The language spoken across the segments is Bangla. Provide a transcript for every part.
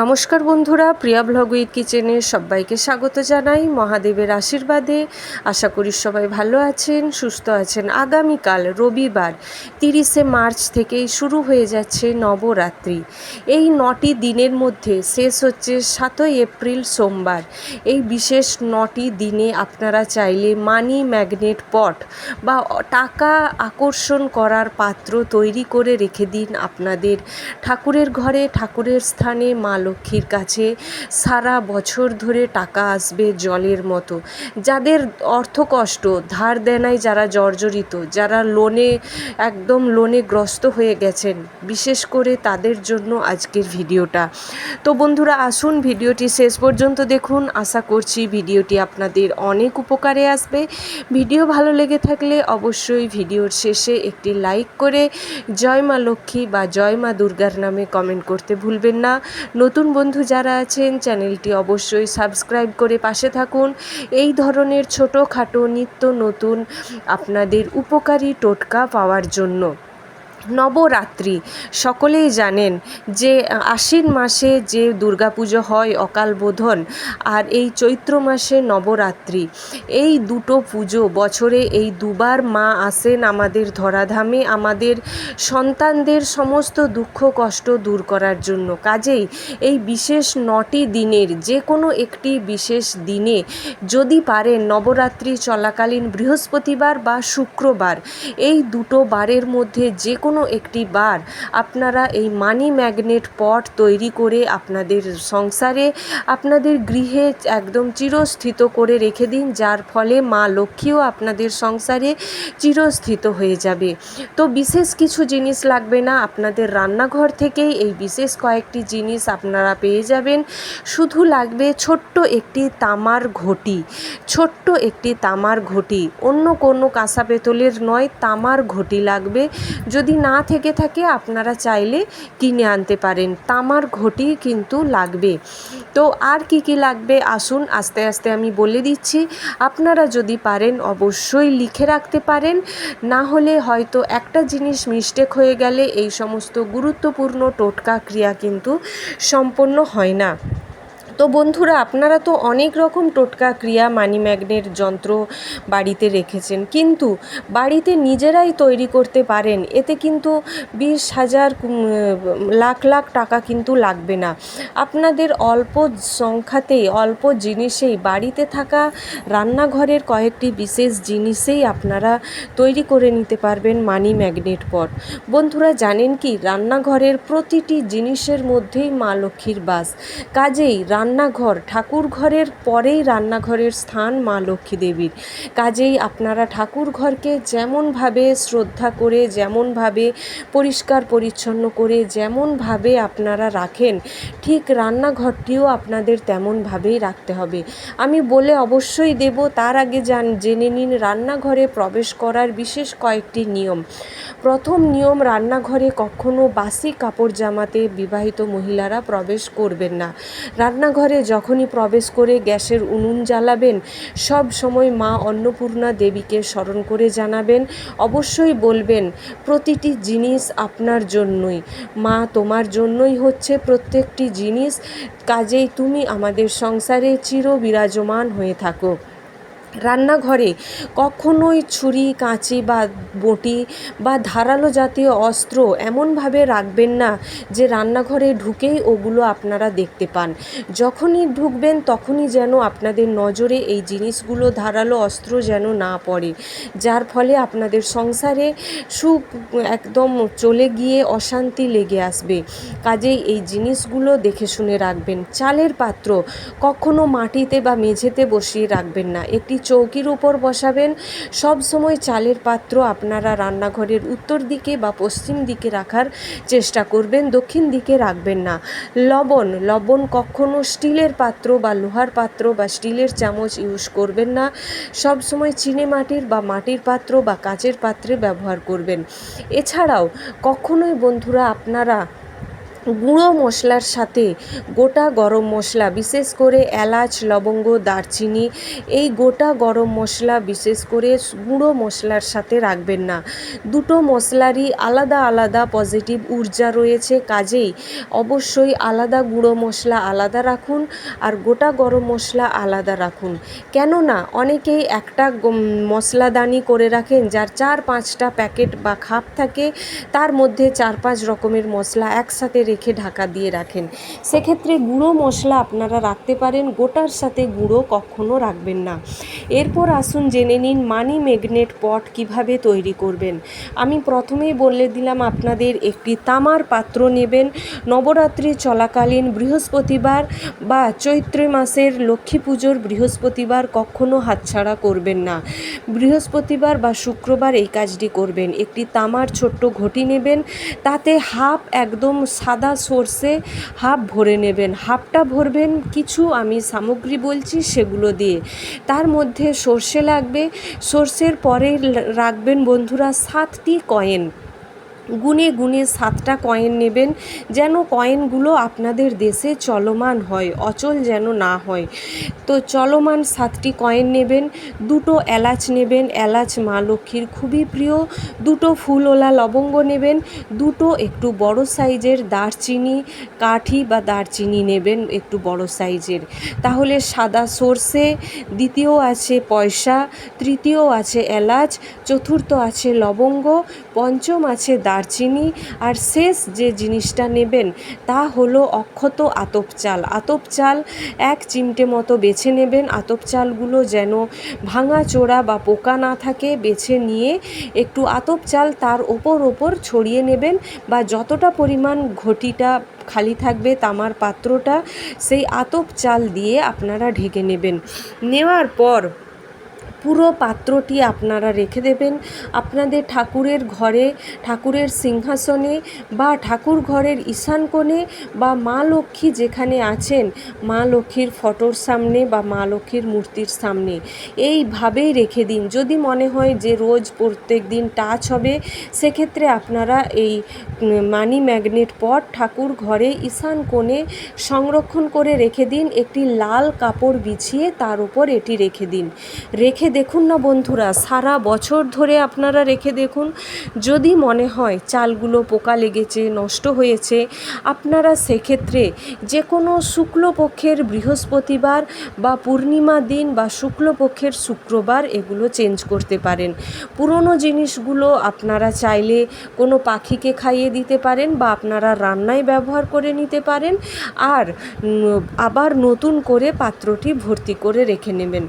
নমস্কার বন্ধুরা, প্রিয়া ব্লগ উইথ কিচেনে সবাইকে স্বাগত জানাই। মহাদেবের আশীর্বাদে আশা করি সবাই ভালো আছেন, সুস্থ আছেন। আগামীকাল রবিবার, তিরিশে মার্চ থেকেই শুরু হয়ে যাচ্ছে নবরাত্রি। এই নটি দিনের মধ্যে শেষ হচ্ছে সাতই এপ্রিল সোমবার। এই বিশেষ নটি দিনে আপনারা চাইলে মানি ম্যাগনেট পট বা টাকা আকর্ষণ করার পাত্র তৈরি করে রেখে দিন আপনাদের। ঠাকুরের ঘরে, ঠাকুরের স্থানে মা লক্ষ্মীর কাছে সারা বছর ধরে টাকা আসবে জলের মতো। যাদের অর্থকষ্ট ধার দেনায় যারা জর্জরিত, যারা লোনে একদম লোনে গ্রস্ত হয়ে গেছেন, বিশেষ করে তাদের জন্য আজকের ভিডিওটা। তো বন্ধুরা, আসুন ভিডিওটি শেষ পর্যন্ত দেখুন। আশা করছি ভিডিওটি আপনাদের অনেক উপকারে আসবে। ভিডিও ভালো লেগে থাকলে অবশ্যই ভিডিওর শেষে একটি লাইক করে জয় মা লক্ষ্মী বা জয় মা দুর্গার নামে কমেন্ট করতে ভুলবেন না। নতুন বন্ধু যারা আছেন, চ্যানেলটি অবশ্যই সাবস্ক্রাইব করে পাশে থাকুন। এই ধরনের ছোটোখাটো নিত্য নতুন আপনাদের উপকারী টোটকা পাওয়ার জন্য। নবরাত্রি। সকলেই জানেন যে, আশ্বিন মাসে যে দুর্গাপুজো হয়, অকাল বোধন, আর এই চৈত্র মাসে নবরাত্রি। এই দুটো পুজো বছরে এই দুবার মা আসেন আমাদের ধরাধামে, আমাদের সন্তানদের সমস্ত দুঃখ, কষ্ট দূর করার জন্য। কাজেই এই বিশেষ নটি দিনের, যে কোনো একটি বিশেষ দিনে যদি পারেন নবরাত্রি চলাকালীন বৃহস্পতিবার বা শুক্রবার, এই দুটো বারের মধ্যে যে কোনো কোনো একটি বার আপনারা এই মানি ম্যাগনেট পট তৈরি করে আপনাদের সংসারে, আপনাদের গৃহে একদম চিরস্থিত করে রেখে দিন, যার ফলে মা লক্ষ্মীও আপনাদের সংসারে চিরস্থিত হয়ে যাবে। তো বিশেষ কিছু জিনিস লাগবে না, আপনাদের রান্নাঘর থেকেই এই বিশেষ কয়েকটি জিনিস আপনারা পেয়ে যাবেন। শুধু লাগবে ছোট্ট একটি তামার ঘটি, ছোট্ট একটি তামার ঘটি। অন্য কোনো কাঁসা পেতলের নয়, তামার ঘটি লাগবে। যদি না থেকে থাকে আপনারা চাইলে কিনে আনতে পারেন। তামার ঘটি কিন্তু লাগবে। তো আর কি কি লাগবে আসুন আস্তে আস্তে আমি বলে দিচ্ছি। আপনারা যদি পারেন অবশ্যই লিখে রাখতে পারেন। না হলে হয়তো একটা জিনিস মিস্টেক হয়ে গেলে এই সমস্ত গুরুত্বপূর্ণ টোটকা ক্রিয়া কিন্তু সম্পন্ন হয় না। তো বন্ধুরা, আপনারা তো অনেক রকম টোটকা ক্রিয়া মানি ম্যাগনেট যন্ত্র বাড়িতে রেখেছেন। কিন্তু বাড়িতে নিজেরাই তৈরি করতে পারেন, এতে কিন্তু বিশ হাজার লাখ লাখ টাকা কিন্তু লাগবে না। আপনাদের অল্প সংখ্যাতেই, অল্প জিনিসেই বাড়িতে থাকা রান্নাঘরের কয়েকটি বিশেষ জিনিসেই আপনারা তৈরি করে নিতে পারবেন মানি ম্যাগনেট পট। বন্ধুরা, জানেন কি? রান্নাঘরের প্রতিটি জিনিসের মধ্যেই মা লক্ষ্মীর বাস। কাজেই রান্না রান্নাঘর ঠাকুর ঘরের পরেই রান্নাঘরের স্থান মা লক্ষ্মী দেবীর। কাজেই আপনারা ঠাকুর ঘরকে যেমনভাবে শ্রদ্ধা করে, যেমনভাবে পরিষ্কার পরিচ্ছন্ন করে, যেমনভাবে আপনারা রাখেন, ঠিক রান্নাঘরটিও আপনাদের তেমনভাবেই রাখতে হবে। আমি বলে অবশ্যই দেব, তার আগে জান, জেনে নিন রান্নাঘরে প্রবেশ করার বিশেষ কয়েকটি নিয়ম। প্রথম নিয়ম, রান্নাঘরে কখনো বাসি কাপড় জামাতে বিবাহিত মহিলারা প্রবেশ করবেন না। রান্না রান্নাঘরে যখনই প্রবেশ করে গ্যাসের উনুন জ্বালাবেন, সব সময় মা অন্নপূর্ণা দেবীকে স্মরণ করে জানাবেন, অবশ্যই বলবেন, প্রতিটি জিনিস আপনার জন্যই। মা তোমার জন্যই হচ্ছে প্রত্যেকটি জিনিস। কাজেই তুমি আমাদের সংসারে চির বিরাজমান হয়ে থাকো। রান্নাঘরে কখনোই ছুরি, কাঁচি বা বটি বা ধারালো জাতীয় অস্ত্র এমনভাবে রাখবেন না যে রান্নাঘরে ঢুকেই ওগুলো আপনারা দেখতে পান। যখনই ঢুকবেন তখনই যেন আপনাদের নজরে এই জিনিসগুলো ধারালো অস্ত্র যেন না পড়ে, যার ফলে আপনাদের সংসারে সুখ একদম চলে গিয়ে অশান্তি লেগে আসবে। কাজেই এই জিনিসগুলো দেখে শুনে রাখবেন। চালের পাত্র কখনো মাটিতে বা মেঝেতে বসিয়ে রাখবেন না। একটি চৌকির উপর বসাবেন। সব সময় চালের পাত্র আপনারা রান্নাঘরের উত্তর দিকে বা পশ্চিম দিকে রাখার চেষ্টা করবেন, দক্ষিণ দিকে রাখবেন না। লবণ লবণ কখনো স্টিলের পাত্র বা লোহার পাত্র বা স্টিলের চামচ ইউজ করবেন না। সব সময় চিনে মাটির বা মাটির পাত্র বা কাচের পাত্রে ব্যবহার করবেন। এছাড়াও কখনোই বন্ধুরা আপনারা গুঁড়ো মশলার সাথে গোটা গরম মশলা, বিশেষ করে এলাচ, লবঙ্গ, দারচিনি, এই গোটা গরম মশলা, বিশেষ করে গুঁড়ো মশলার সাথে রাখবেন না। দুটো মশলারই আলাদা আলাদা পজিটিভ ঊর্জা রয়েছে, কাজেই অবশ্যই আলাদা গুঁড়ো মশলা আলাদা রাখুন আর গোটা গরম মশলা আলাদা রাখুন। কেননা অনেকেই একটা মশলাদানি করে রাখেন যার চার পাঁচটা প্যাকেট বা খাপ থাকে, তার মধ্যে চার পাঁচ রকমের মশলা একসাথে রেখে ঢাকা দিয়ে রাখেন। সেক্ষেত্রে গুঁড়ো মশলা আপনারা রাখতে পারেন, গোটার সাথে গুঁড়ো কখনো রাখবেন না। এরপর আসুন জেনে নিন মানি ম্যাগনেট পট কীভাবে তৈরি করবেন। আমি প্রথমেই বলে দিলাম, আপনাদের একটি তামার পাত্র নেবেন। নবরাত্রি চলাকালীন বৃহস্পতিবার বা চৈত্র মাসের লক্ষ্মী পুজোর বৃহস্পতিবার কখনো হাতছাড়া করবেন না। বৃহস্পতিবার বা শুক্রবার এই কাজটি করবেন। একটি তামার ছোট্ট ঘটি নেবেন, তাতে হাফ একদম সাদা সর্ষে হাফ ভরে নেবেন। হাফটা ভরবেন, কিছু আমি সামগ্রী বলছি সেগুলো দিয়ে। তার মধ্যে সর্ষে লাগবে। সর্ষের পরে রাখবেন বন্ধুরা সাতটি কয়েন গুনে গুনে সাতটা কয়েন নেবেন, যেন কয়েনগুলো আপনাদের দেশে চলমান হয়, অচল যেন না হয়। তো চলমান সাতটি কয়েন নেবেন, দুটো এলাচ নেবেন, এলাচ মা লক্ষ্মীর খুবই প্রিয়, দুটো ফুলওলা লবঙ্গ নেবেন, দুটো একটু বড় সাইজের দারচিনি, কাঠি বা দারচিনি নেবেন একটু বড় সাইজের। তাহলে সাদা সর্ষে, দ্বিতীয় আছে পয়সা, তৃতীয় আছে এলাচ, চতুর্থ আছে লবঙ্গ পঞ্চম আছে দারচিনি, আর শেষ যে জিনিসটা নেবেন তা হলো অক্ষত আতপ চাল। আতপ চাল এক চিমটে মতো বেছে নেবেন। আতপ চালগুলো যেন ভাঙা চোরা বা পোকা না থাকে, বেছে নিয়ে একটু আতপ চাল তার ওপর ওপর ছড়িয়ে নেবেন বা যতটা পরিমাণ ঘটিটা খালি থাকবে তামার পাত্রটা, সেই আতপ চাল দিয়ে আপনারা ঢেকে নেবেন। নেওয়ার পর পুরো পাত্রটি আপনারা রেখে দেবেন। আপনাদের ঠাকুরের ঘরে, ঠাকুরের সিংহাসনে বা ঠাকুর ঘরের ঈশান কোণে বা মা লক্ষ্মী যেখানে আছেন, মা লক্ষ্মীর ফটোর সামনে বা মা লক্ষ্মীর মূর্তির সামনে। এইভাবেই রেখে দিন। যদি মনে হয় যে রোজ প্রত্যেক দিন টাচ হবে, সেক্ষেত্রে আপনারা এই মানি ম্যাগনেট পট ঠাকুর ঘরে ঈশান কোণে সংরক্ষণ করে রেখে দিন। একটি লাল কাপড় বিছিয়ে তার উপর এটি রেখে দিন। রেখে দেখুন না বন্ধুরা, সারা বছর ধরে আপনারা রেখে দেখুন, যদি মনে হয় চালগুলো পোকা লেগেছে, নষ্ট হয়েছে, আপনারা সেক্ষেত্রে যে কোনো শুক্লপক্ষের বৃহস্পতিবার বা পূর্ণিমা দিন বা শুক্লপক্ষের শুক্রবার এগুলো চেঞ্জ করতে পারেন। পুরনো জিনিসগুলো আপনারা চাইলে কোনো পাখিকে খাইয়ে দিতে পারেন বা আপনারা রান্নায় ব্যবহার করে নিতে পারেন আর আবার নতুন করে পাত্রটি ভর্তি করে রেখে নেবেন।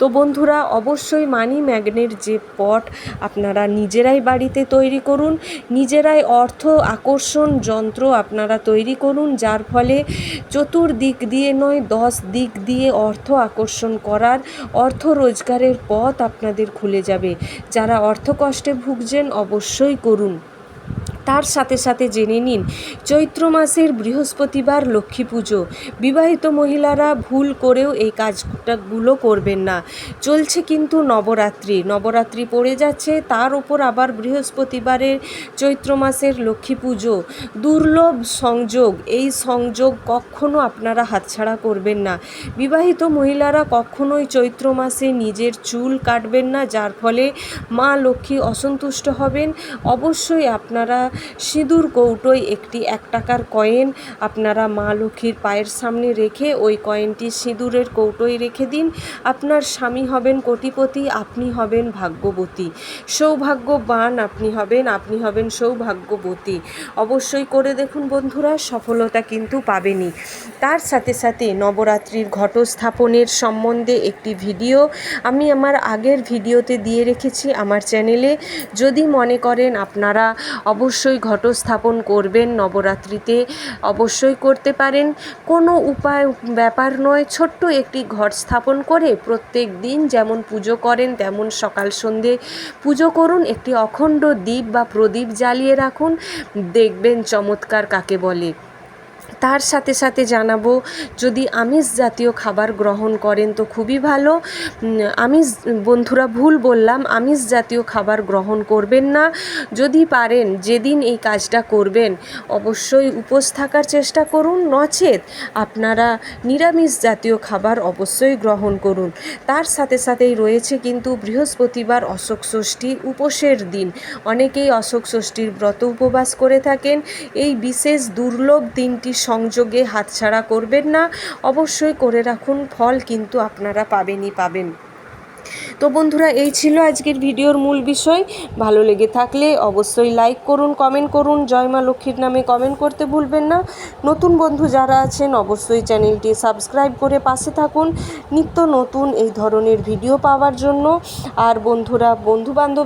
তো বন্ধুরা অবশ্যই মানি ম্যাগনেট যে পট আপনারা নিজেরাই বাড়িতে তৈরি করুন, নিজেরাই অর্থ আকর্ষণ যন্ত্র আপনারা তৈরি করুন, যার ফলে চতুর্দিক দিয়ে নয়, দশ দিক দিয়ে অর্থ আকর্ষণ করার, অর্থ রোজগারের পথ আপনাদের খুলে যাবে। যারা অর্থ কষ্টে ভুগছেন অবশ্যই করুন। তার সাথে সাথে জেনে নিন, চৈত্র মাসের বৃহস্পতিবার লক্ষ্মী পুজো। বিবাহিত মহিলারা ভুল করেও এই কাজটাগুলো করবেন না। চলছে কিন্তু নবরাত্রি। নবরাত্রি পড়ে যাচ্ছে, তার ওপর আবার বৃহস্পতিবারের চৈত্র মাসের লক্ষ্মী পুজো। দুর্লভ সংযোগ। এই সংযোগ কখনো আপনারা হাতছাড়া করবেন না। বিবাহিত মহিলারা কখনোই চৈত্র মাসে নিজের চুল কাটবেন না, যার ফলে মা লক্ষ্মী অসন্তুষ্ট হবেন। অবশ্যই আপনারা সিঁদুর কৌটোয় একটি এক টাকার কয়েন আপনারা মা লক্ষ্মীর পায়ের সামনে রেখে ওই কয়েনটি সিঁদুরের কৌটোয় রেখে দিন। আপনার স্বামী হবেন কোটিপতি, আপনি হবেন ভাগ্যবতী। সৌভাগ্যবান আপনি হবেন আপনি হবেন সৌভাগ্যবতী। অবশ্যই করে দেখুন বন্ধুরা, সফলতা কিন্তু পাবেনই। তার সাথে সাথে নবরাত্রির ঘটস্থাপনের সম্বন্ধে একটি ভিডিও আমি আমার আগের ভিডিওতে দিয়ে রেখেছি আমার চ্যানেলে। যদি মনে করেন আপনারা অবশ্যই ঘটস্থাপন করবেন নবরাত্রিতে। অবশ্যই করতে পারেন। কোনো উপায়, ব্যাপার নয়। ছোট্ট একটি ঘট স্থাপন করে প্রত্যেক দিন যেমন পুজো করেন, তেমন সকাল সন্ধে পুজো করুন। একটি অখণ্ড দ্বীপ বা প্রদীপ জ্বালিয়ে রাখুন। দেখবেন চমৎকার কাকে বলে। তার সাথে সাথে জানাব, যদি আমিষ জাতীয় খাবার গ্রহণ করেন তো খুবই ভালো। আমিষ, বন্ধুরা ভুল বললাম, আমিষ জাতীয় খাবার গ্রহণ করবেন না। যদি পারেন, যেদিন এই কাজটা করবেন, অবশ্যই উপোস থাকার চেষ্টা করুন, নচেত আপনারা নিরামিষ জাতীয় খাবার অবশ্যই গ্রহণ করুন। তার সাথে সাথেই রয়েছে কিন্তু বৃহস্পতিবার অশোক ষষ্ঠী উপোসের দিন। অনেকেই অশোক ষষ্ঠীর ব্রত উপবাস করে থাকেন। এই বিশেষ দুর্লভ দিনটি সংযোগে হাতছাড়া করবেন না। অবশ্যই করে রাখুন, ফল কিন্তু আপনারা পাবেনই পাবেন। তো বন্ধুরা, এই ছিল আজকের ভিডিওর মূল বিষয়। ভালো লেগে থাকলে অবশ্যই লাইক করুন, কমেন্ট করুন। জয় মা লক্ষ্মীর নামে কমেন্ট করতে ভুলবেন না। নতুন বন্ধু যারা আছেন, অবশ্যই চ্যানেলটি সাবস্ক্রাইব করে পাশে থাকুন। নিত্য নতুন এই ধরনের ভিডিও পাওয়ার জন্য। আর বন্ধুরা, বন্ধুবান্ধব